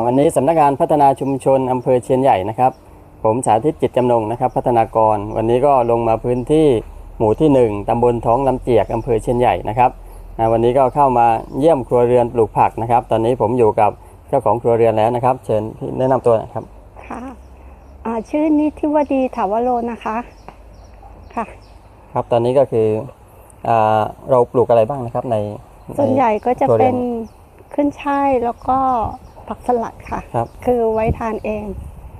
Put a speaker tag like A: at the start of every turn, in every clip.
A: วันนี้สำนักงานพัฒนาชุมชนอำเภอเชียนใหญ่นะครับ ผมสาธิตจิตจำนงนะครับ พัฒนากรวันนี้ก็ลงมาพื้นที่หมู่ที่ 1ตำบลท้องลำเจียกอำเภอเชียนใหญ่นะครับอ่าวันนี้ก็เข้ามาเยี่ยมครัวเรือนปลูกผักนะครับ ตอนนี้ผมอยู่กับเจ้าของครัวเรือนแล้วนะครับ เชิญพี่แนะนำตัวหนะครับ
B: ค่ะอ่าชื่อนิธิวดีถาวโรนะคะค่ะ
A: ครับตอนนี้ก็คืออ่าเราปลูกอะไรบ้างนะครับใน
B: ส่วนใหญ่ก็จะ
A: ครัวรื
B: เป็
A: อน
B: ขึ้นช่ายแล้วก็ ผักสลัดค่ะ
A: ครับ
B: คือไว้ทานเอง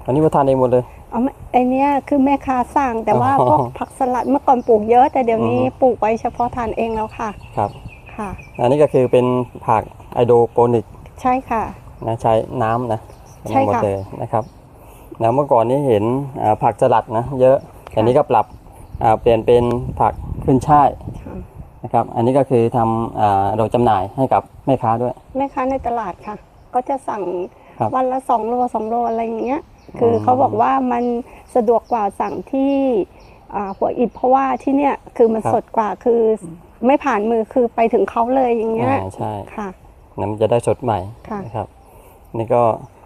A: อันนี้ว่าทานเองหมดเลย
B: เอาไม่ไอเนี้ยคือแม่ค้าสั่งแต่ว่า
A: อ๋อ
B: พวกผักสลัดเมื่อก่อนปลูกเยอะ แต่เดี๋ยวนี้
A: อือฮึ
B: ปลูกไว้เฉพาะทานเองแล้วค่ะ
A: ครับ
B: ค่ะ
A: อันนี้ก็คือเป็นผักไอโดโปนิก
B: ใช่ค่ะ
A: นะใช้น้ำนะ
B: ใช่
A: หมด
B: ค่ะ
A: เลยนะครับนะเมื่อก่อนนี้เห็นอ่าผักสลัดนะเยอะแต่นี้ก็ปรับอ่าเปลี่ยนเป็นผักขึ้นช่าย
B: ค่ะ
A: นะครับ อันนี้ก็คือทำอ่าเราจำหน่ายให้กับแม่ค้าด้วย
B: แม่ค้าในตลาดค่ะ ก็จะสั่ง
A: ครับ
B: วันละสองโลสองโลอะไรอย่างเงี้ย คืออ
A: ม
B: เขาบอกว่ามันสะดวกกว่าสั่งที่อ่าหัวอิฐเพราะว่าที่เนี่ยคือมันสดกว่าคือไม่ผ่านมือคือไปถึงเขาเลยอย่างเงี้ย
A: อ่าใช่
B: ค่ะ
A: นะมันจะได้สดใหม่
B: ค่ะ
A: นะครับ นี่ก็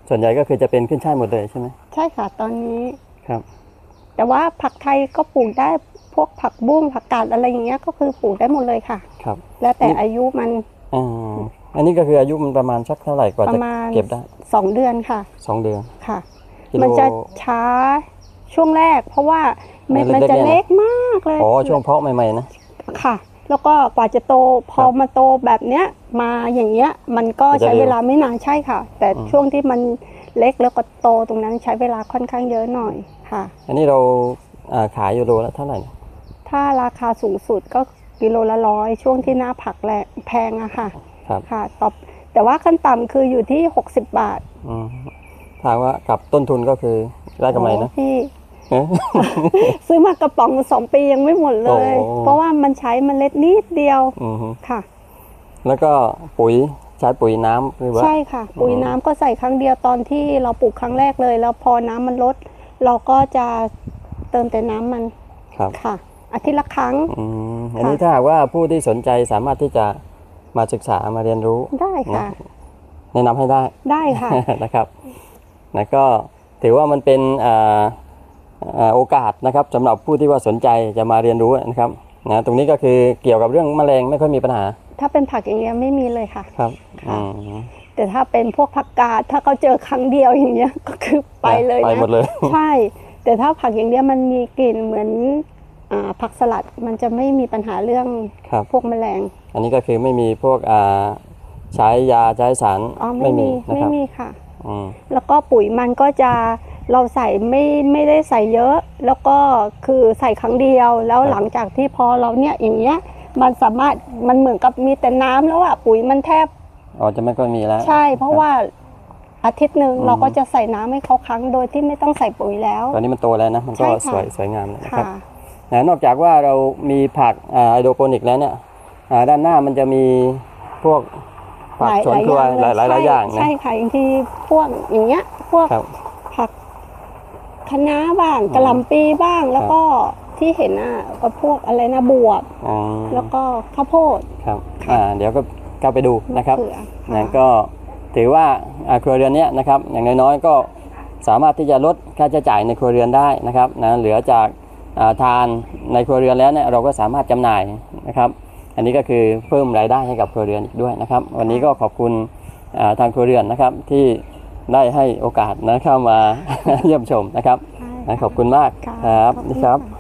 A: ส่วนใหญ่ก็คือจะเป็นขึ้นช่ายหมดเลยใช่ไหม
B: ใช่ค่ะตอนนี้
A: ครับ
B: แต่ว่าผักไทยก็ปลูกได้พวกผักบุ้งผักกาดอะไรอย่างเงี้ยก็คือปลูกได้หมดเลยค่ะ
A: ครับ
B: แล้วแต่
A: นี่
B: อายุมัน
A: อ่า อันนี้ก็คืออายุมันประมาณสักเท่าไหร่กว่า
B: ป
A: จะ
B: ระมาณ
A: เก็บได้
B: สองเดือนค่ะ
A: สองเดือน
B: ค่ะ
A: กิโล
B: มันจะช้าช่วงแรก เพราะว่าเม็ด
A: เม็
B: มัน
A: ดเล็กๆ
B: จะ
A: เนี่ยนะ
B: เล็กมากเลย
A: อ๋อช่วงเพาะใหม่ๆนะ
B: ค่ะ แล้วก็กว่าจะโตพอ
A: ครับ
B: มาโตแบบเนี้ยมาอย่างเงี้ยมันก็
A: มันจะ
B: ใช้
A: เร็ว
B: เวลาไม่นานใช่ค่ะ แต่
A: อืม
B: ช่วงที่มันเล็กแล้วก็โตตรงนั้นใช้เวลาค่อนข้างเยอะหน่อยค่ะ
A: อันนี้เราอ่าขายอยู่โลละเท่าไหร่
B: ถ้าราคาสูงสุดก็กิโลละร้อยช่วงที่หน้าผักแรงแพงอะค่ะ
A: ครับ
B: ค่ะตอบแต่ว่าขั้นต่ำคืออยู่ที่ 60 บาท
A: อืมถามว่ากับต้นทุนก็คือได้กำไรนะ
B: โอ้พี่
A: เอ๊ะ
B: ซื้อมากระป๋องสองปียังไม่หมดเลย
A: โอ้
B: เพราะว่ามันใช้เมล็ดนิดเดียว
A: อือฮึ
B: ค่ะ
A: แล้วก็ปุ๋ยใช้ปุ๋ยน้ำหรือว่า
B: ใช่ค่ะ ปุ๋ย
A: อืม
B: น้ำก็ใส่ครั้งเดียวตอนที่เราปลูกครั้งแรกเลย แล้วพอน้ำมันลด เราก็จะเติมแต่น้ำมัน
A: ครับ
B: ค่ะอาทิตย์ละครั้ง
A: อืมอันนี้ถ้าหากว่าผู้ที่สนใจสามารถที่จะ มาศึกษามาเรียนรู้
B: ได้ค่ะ
A: แนะนำให้ได้
B: ได้ค่ะ
A: นะครับแล้วก็ถือว่ามันเป็นอ่าอ่าโอกาสนะครับสำหรับผู้ที่ว่าสนใจจะมาเรียนรู้นะครับนะตรงนี้ก็คือเกี่ยวกับเรื่องแมลงไม่ค่อยมีปัญหา
B: ถ้าเป็นผักอย่างเงี้ยไม่มีเลยค่ะ
A: ครับ
B: ค่ะ
A: อืม
B: แต่ถ้าเป็นพวกผักกาดถ้าเขาเจอครั้งเดียวอย่างเงี้ยก็คือไปเลย
A: ไป
B: นะ
A: หมดเลย
B: ใช่ แต่ถ้าผักอย่างเดียวมันมีกลิ่นเหมือนอา ผักสลัดมันจะไม่มีปัญหาเรื่อง
A: ครับ
B: พวกแมลง
A: อันนี้ก็คือไม่มีพวกอ่าใช้ยาใช้สาร
B: อ๋อไม่มี
A: นะ
B: ไม่
A: ครับ
B: มีค่ะ
A: อืม
B: แล้วก็ปุ๋ยมันก็จะเราใส่ไม่ไม่ได้ใส่เยอะ แล้วก็คือใส่ครั้งเดียว แล้วหลังจากที่พอเราเนี่ยอย่างเงี้ยมันสามารถมันเหมือนกับมีแต่น้ำแล้วอะปุ๋ยมันแทบ
A: อ๋อจะไม่ค่อยมีแล้ว
B: ใช่ เพราะว่าอาทิตย์หนึ่ง
A: อืม
B: เราก็จะใส่น้ำให้เขาครั้งโดยที่ไม่ต้องใส่ปุ๋ยแล้ว
A: ตอนนี้มันโตแล้วนะมันก็
B: ใช่ค่ะ
A: สวยสวยงามแล้วนะครับ
B: ค่ะ
A: นะนอกจากว่าเรามีผักไอโดโปนิกแล้วเนี่ยอ่าด้านหน้ามันจะมีพวกผักสวนครัวหลายหลายหลายอย่างนะ
B: ใช่ค่ะอย่างที่พวกอย่างเงี้ยพวก
A: ครับ
B: ผักคะน้าบ้าง
A: อืม
B: กะหล่ำปีบ้างแล้วก็ที่เห็นอะก็พวกอะไรนะบวบ
A: อ๋อ
B: แล้วก็ข้าวโพด
A: ครับอ่าเดี๋ยวก็เข้าไปดูนะครับ
B: มเขือ
A: นะก็ถือว่าอ่าครัวเรือนเนี้ยนะครับ อย่างน้อยๆก็สามารถที่จะลดค่าใช้จ่ายในครัวเรือนได้นะครับนะเหลือจากอ่า ทานในครัวเรือนแล้วเนี่ยเราก็สามารถจำหน่ายนะครับ อันนี้ก็คือเพิ่มรายได้ให้กับครัวเรือนอีกด้วยนะครับ วันนี้ก็ขอบคุณอ่าทางครัวเรือนนะครับที่ได้ให้โอกาสนะเข้ามาเยี่ยมชมนะครับ
B: ใช่
A: นะขอบคุณมาก
B: ค่ะ
A: ครับ
B: ขอบคุณ
A: นี่ครับ
B: ค่ะ